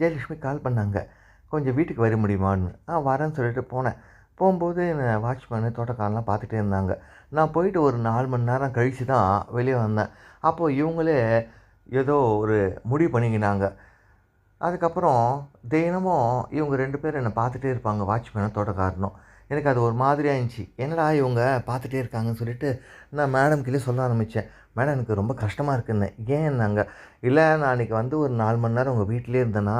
ஜெயலட்சுமி கால் பண்ணாங்க. கொஞ்சம் வீட்டுக்கு வர முடியுமான்னு? ஆ வரேன்னு சொல்லிட்டு போனேன். போகும்போது வாட்ச்மேனு தோட்டக்காரெலாம் பார்த்துட்டே இருந்தாங்க. நான் போயிட்டு ஒரு நாலு மணி நேரம் கழித்து தான் வெளியே வந்தேன். அப்போது இவங்களே ஏதோ ஒரு முடிவு பண்ணிக்கினாங்க. அதுக்கப்புறம் தினமும் இவங்க ரெண்டு பேரும் என்னை பார்த்துட்டே இருப்பாங்க வாட்ச்மேனும் தோட்டக்காரனும். எனக்கு அது ஒரு மாதிரியாக இருந்துச்சு என்னடா இவங்க பார்த்துட்டே இருக்காங்கன்னு சொல்லிட்டு நான் மேடம் கீழே சொல்ல ஆரம்பித்தேன் மேடம் எனக்கு ரொம்ப கஷ்டமாக இருக்குன்னு. ஏன் நாங்கள் இல்லை நான் அன்றைக்கி வந்து ஒரு நாலு மணி நேரம் உங்கள் வீட்டிலே இருந்தேன்னா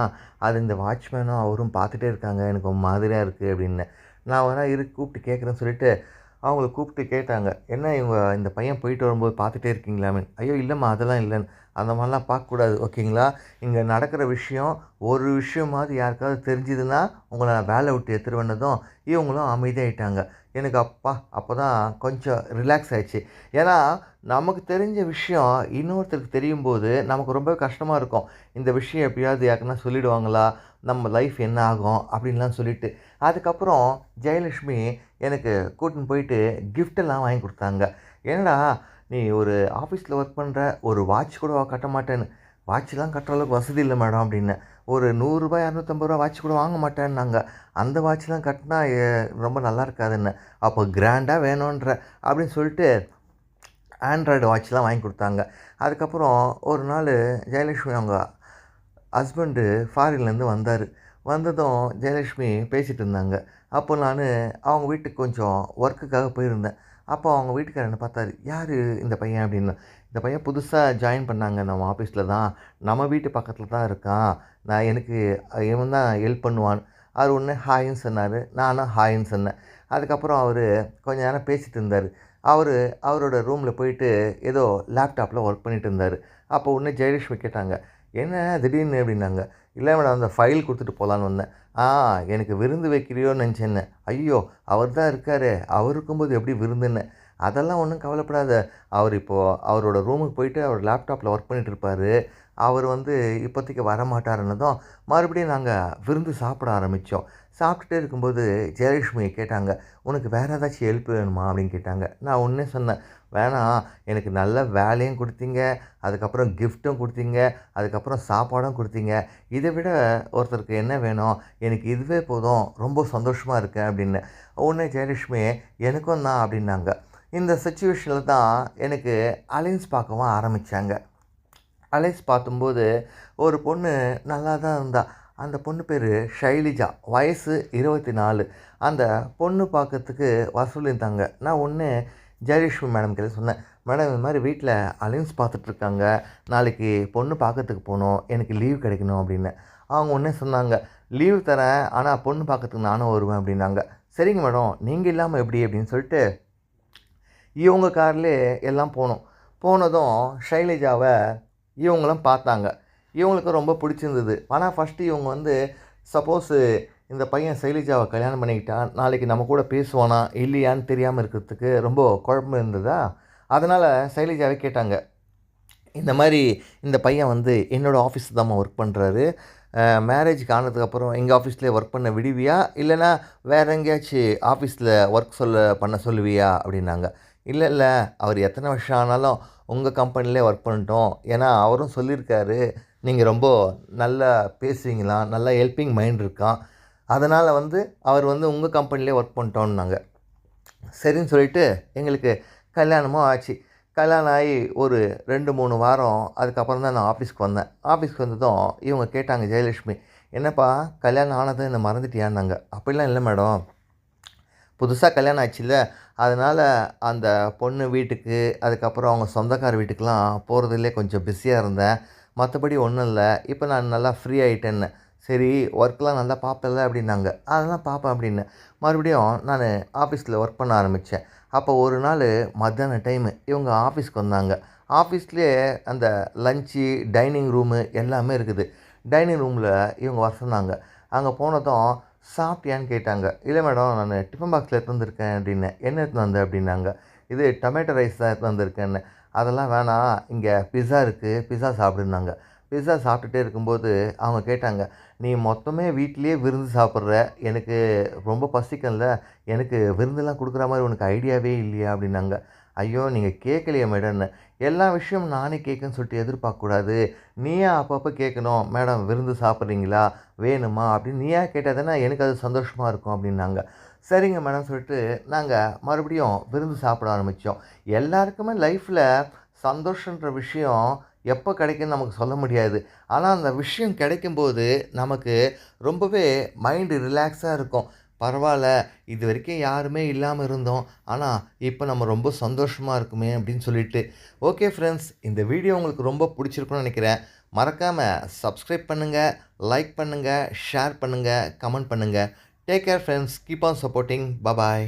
அது இந்த வாட்ச்மேனும் அவரும் பார்த்துட்டே இருக்காங்க. எனக்கு ஒரு மாதிரியாக இருக்குது அப்படின்னு. நான் வேணா இரு கூப்பிட்டு கேட்குறேன்னு சொல்லிட்டு அவங்கள கூப்பிட்டு கேட்டாங்க. என்ன இவங்க இந்த பையன் போயிட்டு வரும்போது பார்த்துட்டே இருக்கீங்களாமே? ஐயோ இல்லைம்மா அதெல்லாம் இல்லைன்னு. அந்த மாதிரிலாம் பார்க்கக்கூடாது ஓகேங்களா? இங்கே நடக்கிற விஷயம் ஒரு விஷயமாவது யாருக்காவது தெரிஞ்சுதுன்னா உங்களை நான் வேலை விட்டு எடுத்துகிட்டு வந்ததும் இவங்களும் அமைதியாகிட்டாங்க எனக்கு அப்பா அப்போ தான் கொஞ்சம் ரிலாக்ஸ் ஆயிடுச்சு. ஏன்னா நமக்கு தெரிஞ்ச விஷயம் இன்னொருத்தருக்கு தெரியும் போது நமக்கு ரொம்ப கஷ்டமாக இருக்கும். இந்த விஷயம் எப்படியாவது யாருக்குன்னா சொல்லிடுவாங்களா? நம்ம லைஃப் என்ன ஆகும்? அப்படின்லாம் சொல்லிட்டு. அதுக்கப்புறம் ஜெயலட்சுமி எனக்கு கூட்டின்னு போயிட்டு கிஃப்டெல்லாம் வாங்கி கொடுத்தாங்க. என்னடா நீ ஒரு ஆஃபீஸில் ஒர்க் பண்ணுற ஒரு வாட்ச் கூட கட்ட மாட்டேன்னு. வாட்ச்லாம் கட்டுற அளவுக்கு வசதி இல்லை மேடம் அப்படின்னு. ஒரு நூறுரூபா இரநூத்தம்பது ரூபா வாட்ச் கூட வாங்க மாட்டேன்னாங்க. அந்த வாட்ச்லாம் கட்டினா ரொம்ப நல்லா இருக்காதுன்னு. அப்போ கிராண்டாக வேணுன்ற அப்படின்னு சொல்லிட்டு ஆண்ட்ராய்டு வாட்ச்லாம் வாங்கி கொடுத்தாங்க. அதுக்கப்புறம் ஒரு நாள் ஜெயலட்சுமி அவங்க ஹஸ்பண்டு ஃபாரின்லேருந்து வந்தார். வந்ததும் ஜெயலட்சுமி பேசிகிட்டு இருந்தாங்க. அப்போ நான் அவங்க வீட்டுக்கு கொஞ்சம் ஒர்க்குக்காக போயிருந்தேன். அப்போ அவங்க வீட்டுக்காரர் என்ன பார்த்தாரு யார் இந்த பையன்? அப்படின்னு. இந்த பையன் புதுசாக ஜாயின் பண்ணாங்க. நம்ம ஆஃபீஸில் தான். நம்ம வீட்டு பக்கத்தில் தான் இருக்கான். நான் எனக்கு இவன் தான் ஹெல்ப் பண்ணுவான். அவர் ஒன்று ஹாயின்னு சொன்னார். நானும் ஹாயின்னு சொன்னேன். அதுக்கப்புறம் அவர் கொஞ்ச நேரம் பேசிகிட்டு இருந்தார். அவர் அவரோட ரூமில் போயிட்டு ஏதோ லேப்டாப்பில் ஒர்க் பண்ணிட்டு இருந்தார். அப்போ ஒன்று ஜெயலட்சுமி கேட்டாங்க என்ன திடீர்னு? அப்படின்னாங்க. இல்லை மேடம் அந்த ஃபைல் கொடுத்துட்டு போகலான்னு வந்தேன். ஆ எனக்கு விருந்து வைக்கிறியோன்னு நினச்சேன்னு. ஐயோ அவர் தான் இருக்காரு. அவர் இருக்கும்போது எப்படி விருந்துன்னு. அதெல்லாம் ஒன்றும் கவலைப்படாத. அவர் இப்போது அவரோட ரூமுக்கு போயிட்டு அவர் லேப்டாப்பில் ஒர்க் பண்ணிட்டு இருப்பார் அவர் வந்து இப்போதைக்கு வரமாட்டாருன்னதும் மறுபடியும் நாங்கள் விருந்து சாப்பிட ஆரம்பித்தோம் சாப்பிட்டுட்டே இருக்கும்போது ஜெயலட்சுமியை கேட்டாங்க உனக்கு வேறு ஏதாச்சும் ஹெல்ப் வேணுமா? அப்படின்னு கேட்டாங்க. நான் ஒன்றே சொன்னேன் வேணாம் எனக்கு நல்ல வேலையும் கொடுத்தீங்க அதுக்கப்புறம் கிஃப்ட்டும் கொடுத்தீங்க அதுக்கப்புறம் சாப்பாடும் கொடுத்தீங்க. இதை விட ஒருத்தருக்கு என்ன வேணும்? எனக்கு இதுவே போதும் ரொம்ப சந்தோஷமாக இருக்கேன் அப்படின்னு. உடனே ஜெயலட்சுமி எனக்கும் தான் அப்படின்னாங்க. இந்த சுச்சுவேஷனில் தான் எனக்கு அலைன்ஸ் பார்க்கவும் ஆரம்பித்தாங்க அலைன்ஸ் பார்த்தும்போது ஒரு பொண்ணு நல்லா தான் இருந்தா. அந்த பொண்ணு பேர் ஷைலிஜா. வயசு இருபத்தி நாலு அந்த பொண்ணு பார்க்கறதுக்கு வசூலித்தாங்க நான் ஒன்று ஜெயலட்சுமி மேடம் கிட்ட சொன்னேன். மேடம் இந்த மாதிரி வீட்டில் அலைன்ஸ் பார்த்துட்ருக்காங்க நாளைக்கு பொண்ணு பார்க்கறதுக்கு போகணும். எனக்கு லீவ் கிடைக்கணும் அப்படின்னு. அவங்க ஒன்றே சொன்னாங்க. லீவ் தரேன். ஆனால் பொண்ணு பார்க்கறதுக்கு நானும் வருவேன் அப்படின்னாங்க. சரிங்க மேடம் நீங்கள் இல்லாமல் எப்படி? அப்படின்னு சொல்லிட்டு இவங்க கார்லே எல்லாம் போனோம். போனதும் ஷைலஜாவை இவங்களும் பார்த்தாங்க. இவங்களுக்கு ரொம்ப பிடிச்சிருந்தது. ஆனால் ஃபஸ்ட்டு இவங்க வந்து சப்போஸு இந்த பையன் சைலஜாவை கல்யாணம் பண்ணிக்கிட்டான். நாளைக்கு நம்ம கூட பேசுவானா? இல்லையான்னு தெரியாமல் இருக்கிறதுக்கு ரொம்ப குழப்பம் இருந்ததா? அதனால் சைலஜாவே கேட்டாங்க. இந்த மாதிரி இந்த பையன் வந்து என்னோடய ஆஃபீஸ் தான் ஒர்க் பண்ணுறாரு மேரேஜ்க்கு ஆனதுக்கப்புறம் எங்கள் ஆஃபீஸ்லேயே ஒர்க் பண்ண விடுவியா? இல்லைன்னா வேறு எங்கேயாச்சும் ஆஃபீஸில் ஒர்க் சொல்ல பண்ண சொல்லுவியா? அப்படின்னாங்க. இல்லை இல்லை. அவர் எத்தனை வருஷம் ஆனாலும் உங்கள் கம்பெனிலே ஒர்க் பண்ணிட்டோம். ஏன்னா அவரும் சொல்லியிருக்காரு. நீங்கள் ரொம்ப நல்லா பேசுவீங்களாம் நல்லா ஹெல்ப்பிங் மைண்ட் இருக்கான். அதனால் வந்து அவர் வந்து உங்கள் கம்பெனிலே ஒர்க் பண்ணிட்டோன்னாங்க சரின்னு சொல்லிட்டு எங்களுக்கு கல்யாணமும் ஆச்சு. கல்யாணம் ஆகி ஒரு ரெண்டு மூணு வாரம் அதுக்கப்புறம் தான் நான் ஆஃபீஸ்க்கு வந்தேன். ஆஃபீஸ்க்கு வந்ததும் இவங்க கேட்டாங்க ஜெயலட்சுமி என்னப்பா கல்யாணம் ஆனதை என்ன மறந்துட்டியான்னாங்க. அப்படிலாம் இல்லை மேடம். புதுசாக கல்யாணம் ஆச்சுல்ல அதனால் அந்த பொண்ணு வீட்டுக்கு அதுக்கப்புறம் அவங்க சொந்தக்கார வீட்டுக்கெலாம் போகிறதுலே கொஞ்சம் பிஸியாக இருந்தேன். மற்றபடி ஒன்றும் இல்லை. இப்போ நான் நல்லா ஃப்ரீ ஆகிட்டேன்னு சரி ஒர்க்கெலாம் நல்லா பார்ப்பல அப்படின்னாங்க. அதெல்லாம் பார்ப்பேன் அப்படின்னு. மறுபடியும் நான் ஆஃபீஸில் ஒர்க் பண்ண ஆரம்பித்தேன் அப்போ ஒரு நாள் மத்தியான டைமு இவங்க ஆஃபீஸ்க்கு வந்தாங்க. ஆஃபீஸ்லேயே அந்த லஞ்சு டைனிங் ரூமு எல்லாமே இருக்குது. டைனிங் ரூமில் இவங்க வர சொன்னாங்க. அங்கே போனதும் சாப்பிட்டியான்னு கேட்டாங்க. இல்லை மேடம் நான் டிஃபன் பாக்ஸில் எடுத்து வந்திருக்கேன் அப்படின்னு. என்ன எடுத்து வந்தேன் அப்படின்னாங்க. இது டொமேட்டோ ரைஸ் தான் எடுத்து வந்திருக்கேன்னு. அதெல்லாம் வேணாம். இங்கே பிஸா இருக்குது பிஸா சாப்பிடுனாங்க பிஸா சாப்பிட்டுட்டே இருக்கும்போது அவங்க கேட்டாங்க நீ மொத்தமே வீட்டிலேயே விருந்து சாப்பிட்ற? எனக்கு ரொம்ப பசிக்கல எனக்கு விருந்தெல்லாம் கொடுக்குற மாதிரி உனக்கு ஐடியாவே இல்லையா? அப்படின்னாங்க. ஐயோ நீங்கள் கேட்கலையே மேடம்னு எல்லா விஷயமும் நானே கேட்குன்னு சொல்லிட்டு எதிர்பார்க்கக்கூடாது. நீயே அப்பப்போ கேட்கணும் மேடம் விருந்து சாப்பிட்றீங்களா? வேணுமா? அப்படின்னு நீயா கேட்டால் தானே எனக்கு அது சந்தோஷமாக இருக்கும் அப்படின்னாங்க. சரிங்க மேடம் சொல்லிட்டு நாங்கள் மறுபடியும் விருந்து சாப்பிட ஆரம்பித்தோம் எல்லாருக்குமே லைஃப்பில் சந்தோஷன்ற விஷயம் எப்போ கிடைக்குன்னு நமக்கு சொல்ல முடியாது. ஆனால் அந்த விஷயம் கிடைக்கும்போது நமக்கு ரொம்பவே மைண்டு ரிலாக்ஸாக இருக்கும். பரவாயில்ல இது வரைக்கும் யாருமே இல்லாமல் இருந்தோம். ஆனால் இப்போ நம்ம ரொம்ப சந்தோஷமாக இருக்குமே அப்படின்னு சொல்லிட்டு. ஓகே ஃப்ரெண்ட்ஸ் இந்த வீடியோ உங்களுக்கு ரொம்ப பிடிச்சிருக்குன்னு நினைக்கிறேன். மறக்காமல் சப்ஸ்கிரைப் பண்ணுங்கள் லைக் பண்ணுங்கள் ஷேர் பண்ணுங்கள் கமெண்ட் பண்ணுங்கள் take care friends keep on supporting bye bye